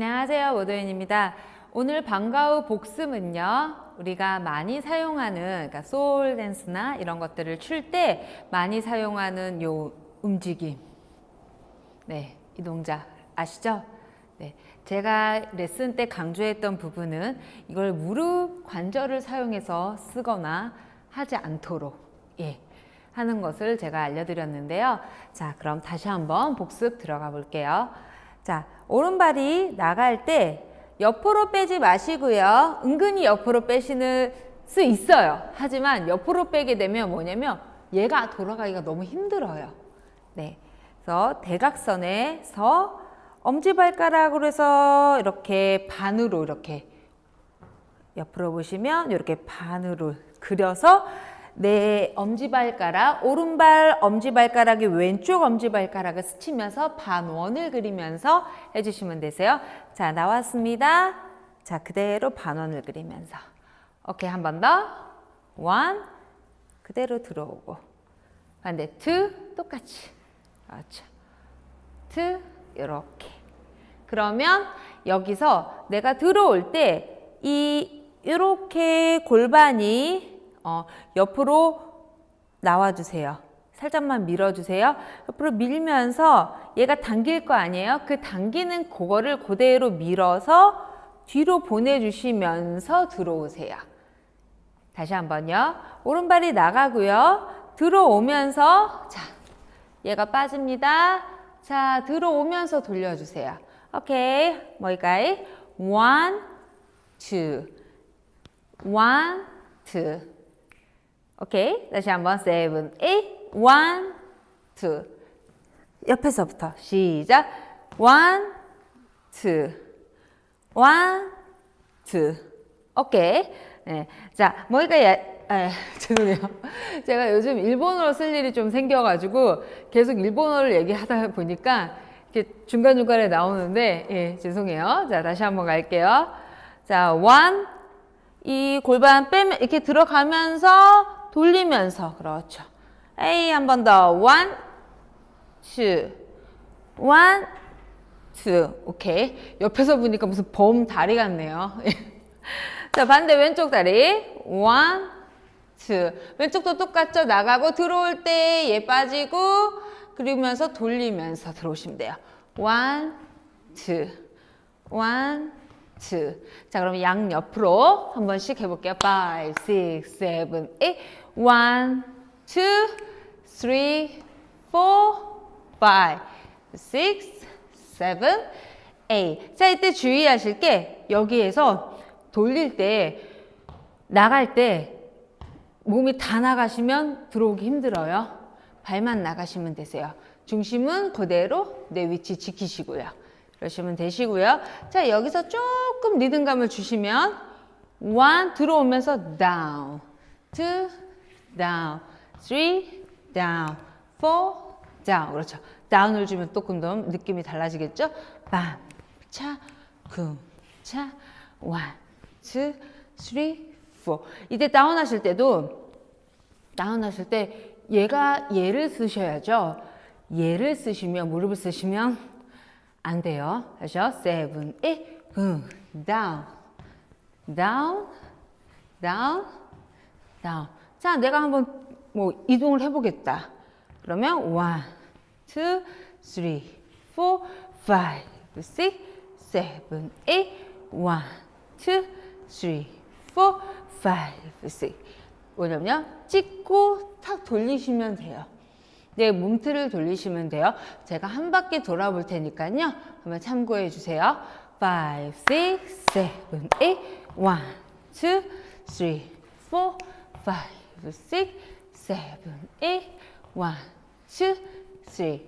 안녕하세요. 모도인입니다. 오늘 방과후 복습은요. 우리가 많이 사용하는 그러니까 소울 댄스나 이런 것들을 출 때 많이 사용하는 요 움직임. 네, 이 동작 아시죠? 네. 제가 레슨 때 강조했던 부분은 이걸 무릎 관절을 사용해서 쓰거나 하지 않도록 예. 하는 것을 제가 알려드렸는데요. 자, 그럼 다시 한번 복습 들어가 볼게요. 자, 오른발이 나갈 때 옆으로 빼지 마시고요. 은근히 옆으로 빼시는 수 있어요. 하지만 옆으로 빼게 되면 뭐냐면 얘가 돌아가기가 너무 힘들어요. 네. 그래서 대각선에서 엄지발가락으로 해서 이렇게 반으로 이렇게 옆으로 보시면 이렇게 반으로 그려서 내 엄지발가락, 오른발 엄지발가락이 왼쪽 엄지발가락을 스치면서 반원을 그리면서 해주시면 되세요. 자, 나왔습니다. 자, 그대로 반원을 그리면서. 오케이, 한 번 더. 원, 그대로 들어오고. 반대, 투, 똑같이. 그렇죠. 투, 이렇게. 그러면 여기서 내가 들어올 때 이 이렇게 골반이 어, 옆으로 나와주세요. 살짝만 밀어주세요. 옆으로 밀면서 얘가 당길 거 아니에요? 그 당기는 그거를 그대로 밀어서 뒤로 보내주시면서 들어오세요. 다시 한번요. 오른발이 나가고요. 들어오면서 자, 얘가 빠집니다. 자, 들어오면서 돌려주세요. 오케이. 뭐일까요? one, two, one, two. 오케이. 다시 한번 seven, eight, one, two. 옆에서부터 시작. one, two, one, two. 오케이. 네. 자, 뭐가 야, 아, 죄송해요. 제가 요즘 일본어로 쓸 일이 좀 생겨가지고 계속 일본어를 얘기하다 보니까 이렇게 중간중간에 나오는데, 예, 죄송해요. 자, 다시 한번 갈게요. 자, one. 이 골반 빼면, 이렇게 들어가면서 돌리면서, 그렇죠. A 한 번 더. one, two, one, two. 오케이. 옆에서 보니까 무슨 범 다리 같네요. 자, 반대 왼쪽 다리. one, two. 왼쪽도 똑같죠? 나가고 들어올 때 얘 빠지고 그리면서 돌리면서 들어오시면 돼요. one, two. one, two. 자, 그럼 양 옆으로 한 번씩 해볼게요. five, six, seven, eight. one, two, three, four, five, six, seven, eight. 자, 이때 주의하실 게 여기에서 돌릴 때 나갈 때 몸이 다 나가시면 들어오기 힘들어요. 발만 나가시면 되세요. 중심은 그대로 내 위치 지키시고요. 그러시면 되시고요. 자, 여기서 조금 리듬감을 주시면 one 들어오면서 down, two down, three down, four down. 그렇죠. 다운을 주면 조금 더 느낌이 달라지겠죠? 밤, 차, 쿵, 차, one, two, three, four. 이때 다운 하실 때도 다운 하실 때 얘가 얘를 쓰셔야죠. 얘를 쓰시면 무릎을 쓰시면 안 돼요. 다시요. seven, eight, 응, down, down, down, down. 자, 내가 한번 뭐 이동을 해보겠다. 그러면 one, two, three, four, five, six, seven, eight, one, two, three, four, five, six. 뭐냐면요. 찍고 탁 돌리시면 돼요. 내 몸틀을 돌리시면 돼요. 제가 한 바퀴 돌아볼 테니까요. 한번 참고해 주세요. 5, 6, 7, 8, 1, 2, 3, 4, 5, 6, 7, 8, 1, 2, 3,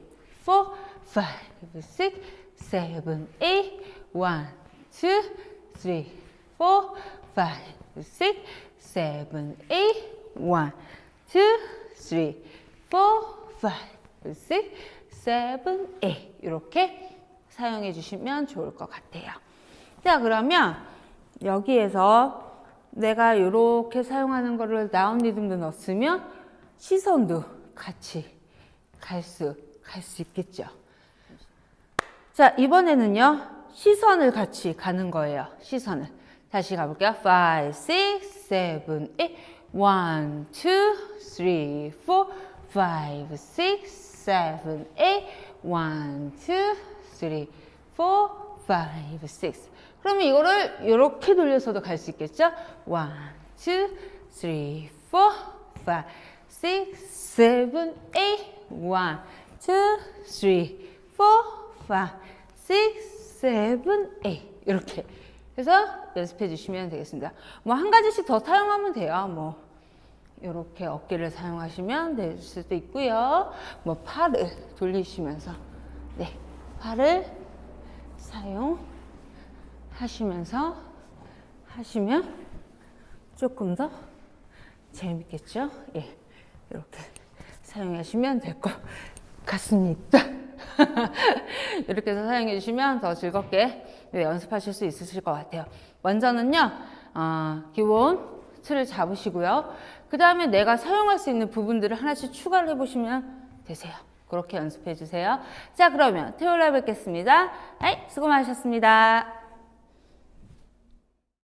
4, 5, 6, 7, 8, 1, 2, 3, 4, 5, 6, 7, 8, 1, 2, 3, 4, 5, 6, 7, 8 이렇게 사용해 주시면 좋을 것 같아요. 자 그러면 여기에서 내가 이렇게 사용하는 거를 다운 리듬도 넣었으면 시선도 같이 갈 수 갈 수 있겠죠. 자 이번에는요 시선을 같이 가는 거예요. 시선을. 다시 가볼게요. 5, 6, 7, 8. 1, 2, 3, 4, 5, 6, 7, 8. 1, 2, 3, 4, 5, 6. 그러면 이거를 이렇게 돌려서도 갈 수 있겠죠? 1, 2, 3, 4, 5, 6, 7, 8. 1, 2, 3, 4, 5, 6, 7, 8. 이렇게 해서 연습해 주시면 되겠습니다. 뭐 한 가지씩 더 사용하면 돼요. 뭐 이렇게 어깨를 사용하시면 될 수도 있고요. 뭐 팔을 돌리시면서 네 팔을 사용하시면서 하시면 조금 더 재밌겠죠? 예, 이렇게 사용하시면 될 것 같습니다. 이렇게 해서 사용해 주시면 더 즐겁게 네, 연습하실 수 있으실 것 같아요. 먼저는요, 어, 기본 틀을 잡으시고요. 그 다음에 내가 사용할 수 있는 부분들을 하나씩 추가를 해보시면 되세요. 그렇게 연습해 주세요. 자, 그러면 토요일에 뵙겠습니다. 네, 수고 많으셨습니다.